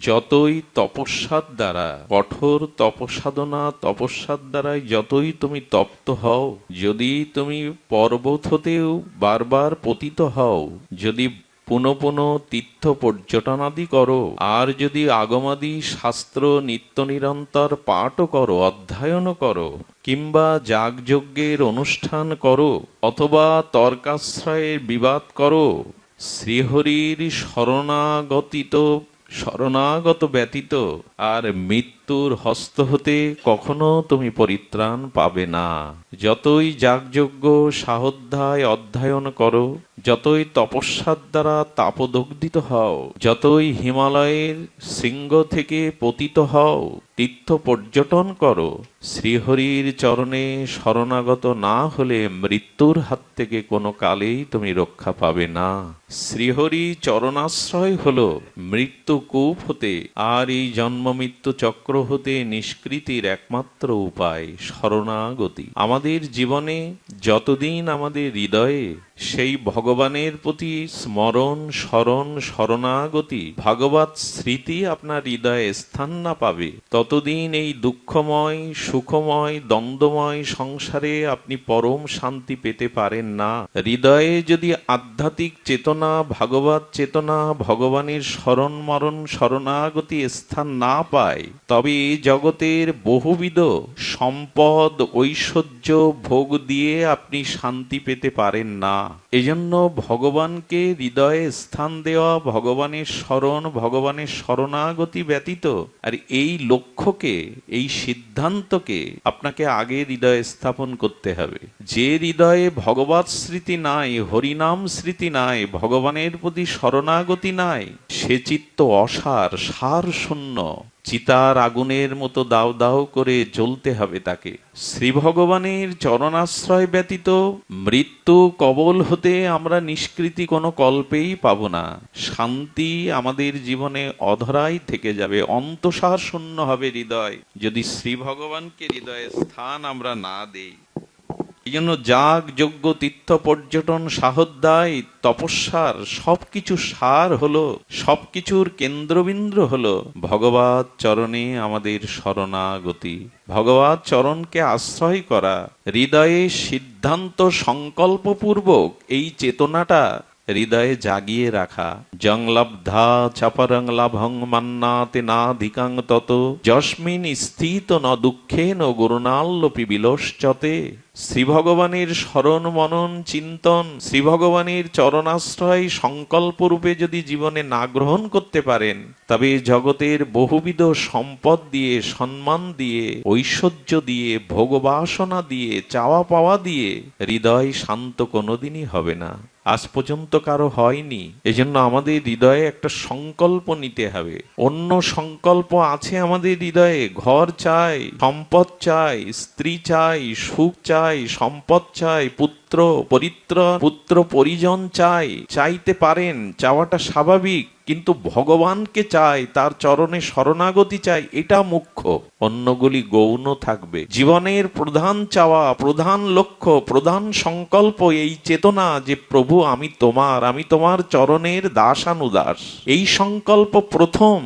যতই তপস্যার দ্বারা, কঠোর তপসাধনা তপস্যার দ্বারাই যতই তুমি তপ্ত হও, যদি তুমি পর্বত হতেও বারবার পতিত হও, যদি পুনঃ পুনঃ তীর্থ পর্যটনাদি করো, আর যদি আগমাদি শাস্ত্র নিত্য নিরন্তর পাঠও করো, অধ্যয়নও করো, কিংবা যাগযজ্ঞের অনুষ্ঠান করো, অথবা তর্কাশ্রয়ের বিবাদ করো, শ্রীহরির শরণাগতিত শরণাগত ব্যতীত আর মৃত্যুর হস্ত হতে কখনো তুমি পরিত্রাণ পাবে না। যতই যাগযজ্ঞ, সাহধ্যায় অধ্যয়ন করো, যতই তপস্যার দ্বারা তাপদগ্ধিত হও, যতই হিমালয়ের শৃঙ্গ থেকে পতিত হও, তীর্থ পর্যটন করো, শ্রীহরির চরণে শরণাগত না হলে মৃত্যুর হাত থেকে কোনো কালেই তুমি রক্ষা পাবে না। শ্রীহরি চরণাশ্রয় হলো মৃত্যু কূপ হতে আর এই জন্ম মৃত্যু চক্র হতে নিষ্কৃতির একমাত্র উপায় শরণাগতি। আমাদের জীবনে যতদিন আমাদের হৃদয়ে সেই ভগবানের প্রতি স্মরণ স্মরণ শরণাগতি ভগবত স্মৃতি আপনার হৃদয়ে স্থান না পাবে, ততদিন এই দুঃখময়, সুখময়, দ্বন্দ্বময় সংসারে আপনি পরম শান্তি পেতে পারেন না। হৃদয়ে যদি আধ্যাত্মিক চেতনা ভাগবত চেতনা, ভগবানের স্মরণ মরণ, শরণাগতি স্থান না পায়, তবে এই জগতের বহুবিধ সম্পদ, ঐশ্বর্য ভোগ দিয়ে আপনি শান্তি পেতে পারেন না। এজন্য ভগবানকে হৃদয়ে স্থান দেওয়া, ভগবানের স্মরণ, ভগবানের শরণাগতি ব্যতীত, আর এই লক্ষ্যকে, এই সিদ্ধান্তকে আপনাকে আগে হৃদয়ে স্থাপন করতে হবে। যে হৃদয়ে ভগবত স্মৃতি নাই, হরিনাম স্মৃতি নাই, ভগবানের প্রতি শরণাগতি নাই, সে চিত্ত অসার সার শূন্য চিতার আগুনের মতো দাও দাও করে জ্বলতে হবে তাকে। শ্রী ভগবানের চরণাশ্রয় ব্যতীত মৃত্যু কবল হতে আমরা নিষ্কৃতি কোনো কল্পেই পাব না। শান্তি আমাদের জীবনে অধরাই থেকে যাবে। অন্তঃসার শূন্য হবে হৃদয়। যদি শ্রী ভগবানকে হৃদয়ে স্থান আমরা না দেই এই জন্য যাগ, যজ্ঞ, তীর্থ, পর্যটন সাহধ্যায় তপস্যার সবকিছু সার হলো, সবকিছুর কেন্দ্রবিন্দু হলো ভগবত চরণে আমাদের শরণাগতি। ভগবত চরণকে আশ্রয় করা হৃদয়ে সিদ্ধান্ত সংকল্পপূর্বক এই চেতনাটা হৃদয়ে জাগিয়ে রাখা। জংলব্ধা চাপরং লাভং মান্নাতে নাধিকাং তত। যস্মিন স্থিত ন দুঃখে ন গুরুনাল্লপি বিলশ্চতে। শ্রী ভগবানের স্মরণ, মনন, চিন্তন শ্রী ভগবানের চরণাশ্রয় সংকল্প রূপে যদি জীবনে না গ্রহণ করতে পারেন, তবে জগতের বহুবিধ সম্পদ দিয়ে, সম্মান দিয়ে, ঐশ্বর্য দিয়ে ভোগবাসনা দিয়ে, চাওয়া পাওয়া দিয়ে হৃদয় শান্ত কোনোদিনই হবে না। আজ পর্যন্ত কারও হয়নি। এজন্য আমাদের হৃদয়ে একটা সংকল্প নিতে হবে। অন্য সংকল্প আছে আমাদের হৃদয়ে। ঘর চাই, সম্পদ চাই, স্ত্রী চাই, সুখ চাই সম্পদ চাই, পুত্র পরিত্র, পুত্র পরিজন চাই, চাইতে পারেন, চাওয়াটা স্বাভাবিক, কিন্তু ভগবানকে চাই, তার চরণে শরণাগতি চাই, এটা মুখ্য। অন্যগুলি গৌণ থাকবে। জীবনের প্রধান চাওয়া, প্রধান লক্ষ্য, প্রধান সংকল্প, এই চেতনা যে, প্রভু, আমি তোমার আমি তোমার চরণের দাসানুদাস। এই সংকল্প প্রথম।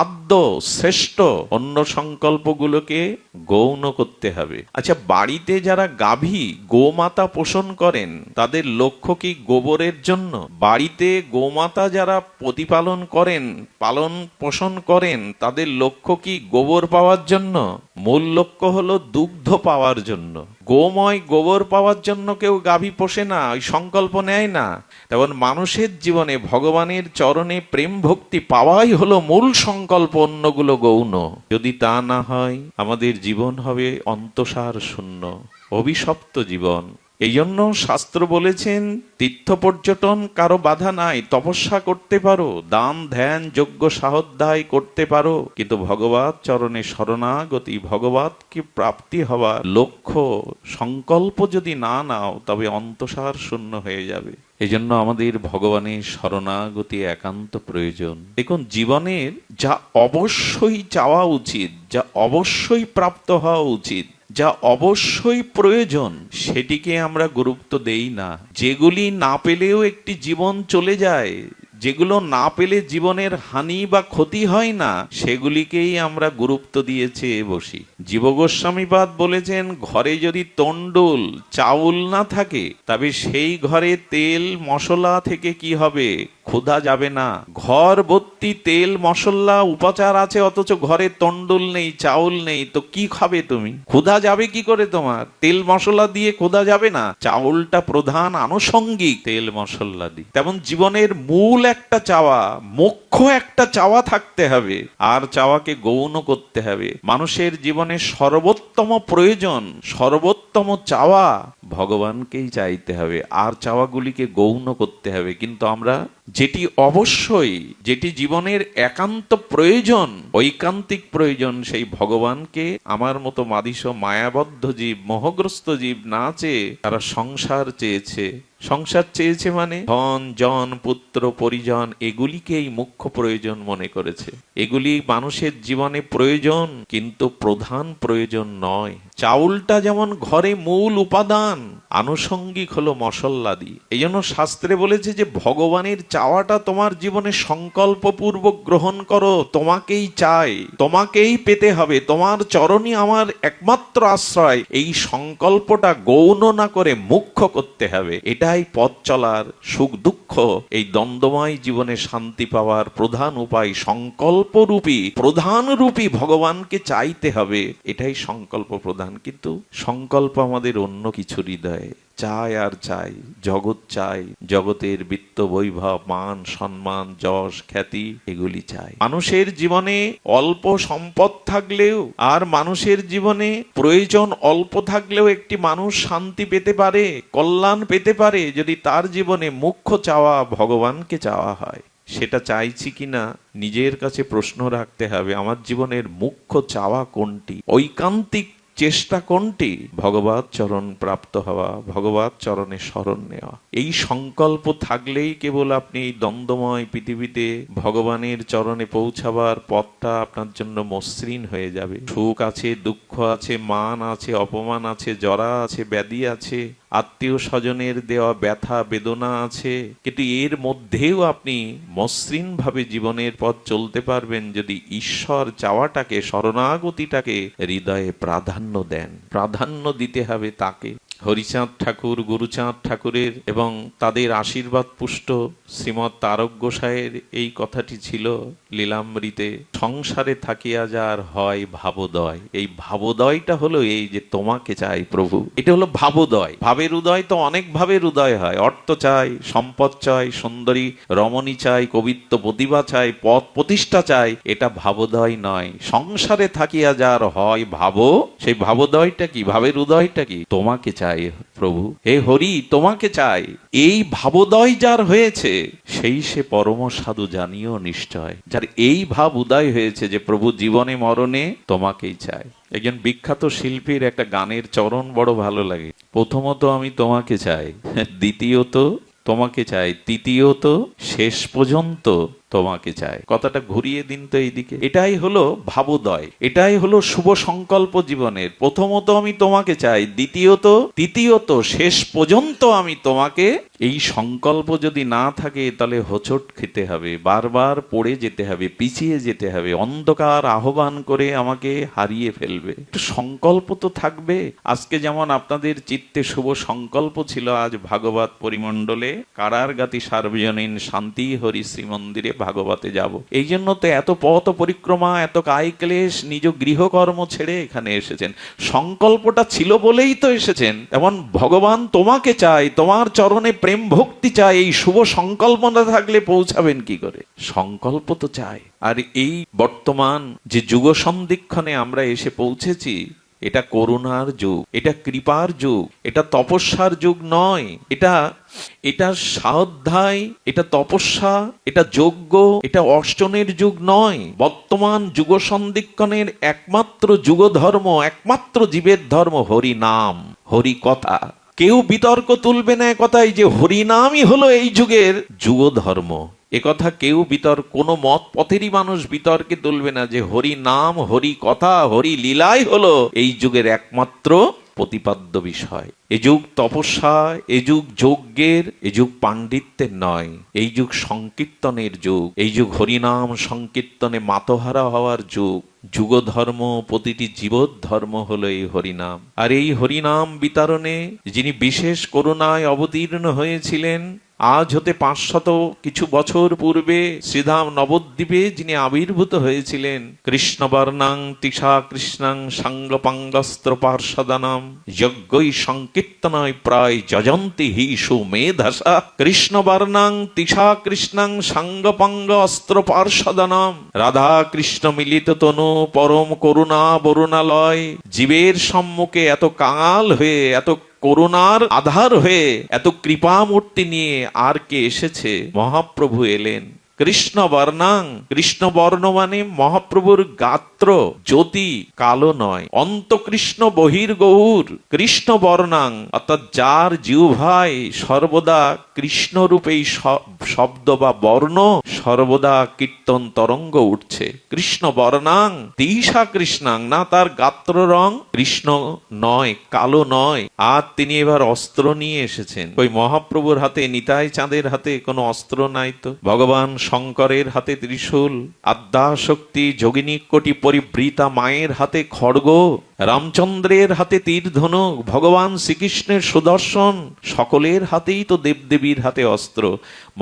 আদ্য, শ্রেষ্ঠ অন্য সংকল্পগুলোকে গৌণ করতে হবে। আচ্ছা বাড়িতে যারা গাভী, গোমাতা পোষণ করেন, তাদের লক্ষ্য কি গোবরের জন্য? বাড়িতে গোমাতা যারা প্রতিপালন করেন, পালন পোষণ করেন, তাদের লক্ষ্য কি গোবর পাওয়ার জন্য? মূল লক্ষ্য হলো দুগ্ধ পাওয়ার জন্য। গোময় গোবর পাওয়ার জন্য কেউ গাভী পোষে না, ওই সংকল্প নেয় না। তেমন মানুষের জীবনে ভগবানের চরণে প্রেম ভক্তি পাওয়াই হলো মূল সংকল্প অন্যগুলো গৌণ। যদি তা না হয়, আমাদের জীবন হবে অন্তসার শূন্য। অভিশপ্ত জীবন। এই জন্য শাস্ত্র বলেছেন, তীর্থ পর্যটন কারও বাধা নাই, তপস্যা করতে পারো, দান, ধ্যান যোগ্য সাহধ্যায় করতে পারো। কিন্তু ভগবত চরণে শরণাগতি, ভগবতকে প্রাপ্তি হওয়া লক্ষ্য, সংকল্প যদি না নাও, তবে অন্তসার শূন্য হয়ে যাবে। এজন্য আমাদের ভগবানের শরণাগতি একান্ত প্রয়োজন। দেখুন, জীবনের যা অবশ্যই চাওয়া উচিত, যা অবশ্যই প্রাপ্ত হওয়া উচিত যা অবশ্যই প্রয়োজন, সেটিকে আমরা গুরুত্ব দেই না। যেগুলি না পেলেও একটি জীবন চলে যায়। যেগুলো না পেলে জীবনের হানি বা ক্ষতি হয় না, সেগুলিকেই আমরা গুরুত্ব দিয়ে চেয়ে বসি। জীবগোস্বামীপাদ বলেছেন, ঘরে যদি তন্ডুল চাউল না থাকে, তবে সেই ঘরে তেল, মশলা থেকে কি হবে? ক্ষুধা যাবে না। ঘর ভর্তি তেল, মশলা, উপাচার আছে, অথচ ঘরে তন্ডুল নেই, চাউল নেই, তো কি খাবে তুমি? ক্ষুধা যাবে কি করে তোমার? তেল, মশলা দিয়ে ক্ষুধা যাবে না। চাউলটা প্রধান আনুষঙ্গিক তেল, মশলা দিয়ে। তেমন জীবনের মূল একটা চাওয়া মুখ্য একটা চাওয়া থাকতে হবে। আর চাওয়াকে গৌণ করতে হবে। মানুষের জীবনে সর্বোত্তম প্রয়োজন, সর্বোত্তম চাওয়া ভগবানকেই চাইতে হবে। আর চাওয়াগুলিকে গৌণ করতে হবে। কিন্তু আমরা যেটি অবশ্যই, যেটি জীবনের একান্ত প্রয়োজন, ঐকান্তিক প্রয়োজন, সেই ভগবানকে আমার মতো মাদিস মায়াবদ্ধ জীব, মোহগ্রস্ত জীব না চেয়ে তারা সংসার চেয়েছে। সংসার চেয়েছে মানে ধন, জন, পুত্র, পরিজন, এগুলিকেই মুখ্য প্রয়োজন মনে করেছে। এগুলি মানুষের জীবনে প্রয়োজন, কিন্তু প্রধান প্রয়োজন নয়। চাউলটা যেমন ঘরে মূল উপাদান, আনুষঙ্গিক হলো মশল্লাদি এই জন্য শাস্ত্রে বলেছে যে, ভগবানের চাওয়াটা তোমার জীবনে সংকল্পপূর্বক গ্রহণ করো, তোমাকেই চাই, তোমাকেই পেতে হবে, তোমার চরণই আমার একমাত্র আশ্রয়। এই সংকল্পটা গৌণ না করে মুখ্য করতে হবে, এটাই পথ চলার সুখ দুঃখ। এই দ্বন্দ্বময় জীবনে শান্তি পাওয়ার প্রধান উপায় সংকল্পরূপী প্রধান রূপী ভগবানকে চাইতে হবে, এটাই সংকল্প প্রধান। কিন্তু সংকল্প আমাদের অন্য কিছু হৃদয়ে। চাই আর চাই, জগৎ চাই, জগতের বিত্ত বৈভব, মান, সম্মান, যশ, খ্যাতি, এগুলি চাই। মানুষের জীবনে অল্প সম্পদ থাকলেও আর মানুষের জীবনে প্রয়োজন অল্প থাকলেও একটি মানুষ শান্তি পেতে পারে, কল্যাণ পেতে পারে যদি তার জীবনে মুখ্য চাওয়া ভগবানকে চাওয়া হয়। সেটা চাইছি কিনা নিজের কাছে প্রশ্ন রাখতে হবে, আমার জীবনের মুখ্য চাওয়া কোনটি? ঐকান্তিক চেষ্টা কোনটি? ভগবত চরণ প্রাপ্ত হওয়া ভগবত চরণে স্মরণ নেওয়া। এই সংকল্প থাকলেই কেবল আপনি এই দ্বন্দ্বময় পৃথিবীতে ভগবানের চরণে পৌঁছাবার পথটা আপনার জন্য মসৃণ হয়ে যাবে। সুখ আছে, দুঃখ আছে, মান আছে, অপমান আছে, জরা আছে, ব্যাধি আছে আত্মীয় স্বজনের দেওয়া ব্যথা, বেদনা আছে কিন্তু এর মধ্যেও আপনি মসৃণভাবে জীবনের পথ চলতে পারবেন যদি ঈশ্বর চাওয়াটাকে, শরণাগতিটাকে হৃদয়ে প্রাধান্য দেন। প্রাধান্য দিতে হবে তাকে। হরিচাঁদ ঠাকুর, গুরুচাঁদ ঠাকুরের এবং তাদের আশীর্বাদ পুষ্ট শ্রীমৎ তারক গোসাইয়ের এই কথাটি ছিল লীলামৃতে, সংসারে থাকিয়া যার হয় ভাবোদয়। এই ভাবোদয়টা হলো এই যে তোমাকে চাই প্রভু। এটা হলো ভাবোদয়। ভাবের উদয় তো অনেক ভাবের উদয় হয়। অর্থ চাই, সম্পদ চাই, সুন্দরী রমণী চাই, কবিত্ব প্রতিভা চাই, পথ প্রতিষ্ঠা চাই, এটা ভাবোদয় নয়। সংসারে থাকিয়া যার হয় ভাবো। সেই ভাবোদয়টা কি? ভাবের উদয়টা কি? তোমাকে চাই প্রভু। হে হরি, তোমাকে চাই। এই ভাবোদয় যার হয়েছে, সেই সে পরম সাধু জানিও নিশ্চয়। যার এই ভাব উদয় হয়েছে যে প্রভু জীবনে মরণে তোমাকেই চাই। একজন বিখ্যাত শিল্পীর একটা গানের চরণ বড় ভালো লাগে। প্রথমত আমি তোমাকে চাই, দ্বিতীয়ত তোমাকে চাই, তৃতীয়ত শেষ পর্যন্ত তোমাকে চাই কথাটা ঘুরিয়ে দিন তো এইদিকে। এটাই হলো ভাবোদয়। এটাই হলো শুভ সংকল্প জীবনের। প্রথমত আমি তোমাকে চাই, দ্বিতীয়ত, তৃতীয়ত, শেষ পর্যন্ত আমি তোমাকে এই সংকল্প যদি না থাকে, তাহলে হোঁচট খেতে হবে, বারবার পড়ে যেতে হবে, পিছিয়ে যেতে হবে, অন্ধকার আহ্বান করে আমাকে হারিয়ে ফেলবে। একটু সংকল্প তো থাকবে। আজকে যেমন আপনাদের চিত্তে শুভ সংকল্প ছিল, আজ ভাগবত পরিমণ্ডলে কারারগাতি সার্বজনীন শান্তি হরি শ্রীমন্দিরে ভাগবতে যাব। এই জন্য তো এত পথ পরিক্রমা, এত কায় ক্লেশ, নিজ গৃহকর্ম ছেড়ে এখানে এসেছেন। সংকল্পটা ছিল বলেই তো এসেছেন। এমন ভগবান তোমাকে চাই তোমার চরণে প্রেম ভক্তি চাই এই শুভ সংকল্প না থাকলে পৌঁছাবেন কি করে? সংকল্প তো চাই আর এই বর্তমান যে যুগ সন্ধিক্ষণে আমরা এসে পৌঁছেছি এটা করুণার যুগ, এটা কৃপার যুগ, এটা তপস্যার যুগ নয়। এটা এটা সাধ্যায়, এটা তপস্যা, এটা যজ্ঞ, এটা অর্চনের যুগ নয়। বর্তমান যুগ সন্ধিক্ষণের একমাত্র যুগ ধর্ম একমাত্র জীবের ধর্ম হরি নাম হরি কথা কেউ বিতর্ক তুলবে না কথাই যে হরিনামই হলো এই যুগের যুগ ধর্ম একথা কেউ বিতর্ক কোনো মত পথেরই মানুষ বিতর্কে তুলবে না যে হরি নাম, হরি কথা, হরি লীলাই হলো এই যুগের একমাত্র প্রতিপাদ্য বিষয়। এ যুগ তপস্যা, এ যুগ যজ্ঞের, এ যুগ পাণ্ডিত্যের নয়। এই যুগ সংকীর্তনের যুগ, এই যুগ হরিনাম সংকীর্তনে মাতহারা হওয়ার যুগ। যুগ ধর্ম প্রতিটি জীবত ধর্ম হলো এই হরিনাম। আর এই হরিনাম বিতরণে যিনি বিশেষ করুণায় অবতীর্ণ হয়েছিলেন আজ হতে পাঁচশত কিছু বছর পূর্বে শ্রীধাম নবদ্বীপে যিনি আবির্ভূত হয়েছিলেন, কৃষ্ণবর্ণাং তিষা কৃষ্ণাং সাঙ্গপাঙ্গস্ত্র পার্ষদানাম যজ্ঞই সংকীর্তনায় প্রায় যজন্তি হি সুমেধাসা, কৃষ্ণবর্ণাং তিষা কৃষ্ণাং সাঙ্গপাঙ্গ অস্ত্র পার্ষদানাম রাধা কৃষ্ণ মিলিত তনু পরম করুণা বরুণালয়, জীবের সম্মুখে এত কাঙাল হয়ে এত করুণার আধার হয়ে এত কৃপামূর্তি নিয়ে আর কে এসেছে? মহাপ্রভু এলেন। কৃষ্ণ বর্ণাং কৃষ্ণ বর্ণ মানে মহাপ্রভুর গাত্র, জ্যোতি কালো নয়। অন্ত কৃষ্ণ বহির গৌর কৃষ্ণ বর্ণাং অর্থাৎ যার জিহ্বায় সর্বদা কৃষ্ণ রূপেই শব্দ বা বর্ণ সর্বদা কীর্তন তরঙ্গ উঠছে। কৃষ্ণ বর্ণাং দিশা কৃষ্ণাং, না তার গাত্র রং কৃষ্ণ নয়, কালো নয়। আর তিনি এবার অস্ত্র নিয়ে এসেছেন। ওই মহাপ্রভুর হাতে, নিতাই চাঁদের হাতে কোনো অস্ত্র নাই তো? ভগবান শঙ্করের হাতে ত্রিশূল আদ্যাশক্তি যোগিনী কোটি পরিবৃতা মায়ের হাতে খড়গ, রামচন্দ্রের হাতে তীর ধনুক ভগবান শ্রীকৃষ্ণের সুদর্শন, সকলের হাতেই তো দেবদেবীর হাতে অস্ত্র।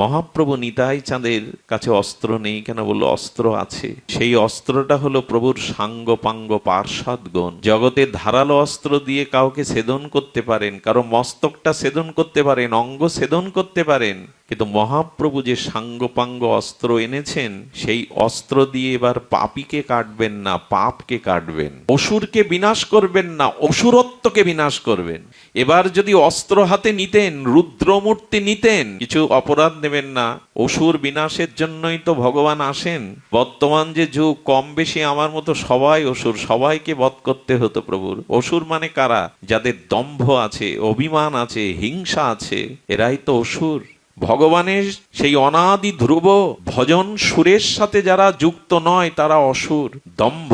মহাপ্রভু নিতাই চাঁদের কাছে অস্ত্র নেই কেন বলল? অস্ত্র আছে। সেই অস্ত্রটা হলো প্রভুর সাঙ্গ পাঙ্গ পার্ষদ গুণ জগতে ধারালো অস্ত্র দিয়ে কাউকে ছেদন করতে পারেন, কারও মস্তকটা ছেদন করতে পারেন, অঙ্গ ছেদন করতে পারেন। কিন্তু মহাপ্রভু যে সাঙ্গপাঙ্গ অস্ত্র এনেছেন, সেই অস্ত্র দিয়ে এবার পাপিকে কাটবেন না, পাপকে কাটবেন। অসুরকে বিনাশ করবেন না, অসুরত্বকে বিনাশ করবেন। এবার যদি অস্ত্র হাতে নিতেন, রুদ্রমূর্তি নিতেন, কিছু অপরাধ নেবেন না। অসুর বিনাশের জন্যই তো ভগবান আসেন। বর্তমান যে যুগ, কম বেশি আমার মতো সবাই অসুর, সবাইকে বধ করতে হতো প্রভুর। অসুর মানে কারা? যাদের দম্ভ আছে, অভিমান আছে, হিংসা আছে, এরাই তো অসুর। ভগবানের সেই অনাদি ধ্রুব ভজন সুরের সাথে যারা যুক্ত নয়, তারা অসুর। দম্ভ,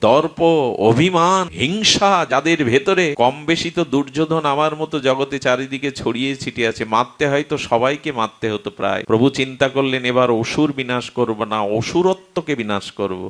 দর্প, অভিমান, হিংসা যাদের ভেতরে কম বেশি তো দুর্যোধন আমার মতো জগতে চারিদিকে ছড়িয়ে ছিটিয়ে আছে। মারতে হয়তো সবাইকে মারতে হতো প্রায়। প্রভু চিন্তা করলেন, এবার অসুর বিনাশ করব না, অসুরত্বকে বিনাশ করব।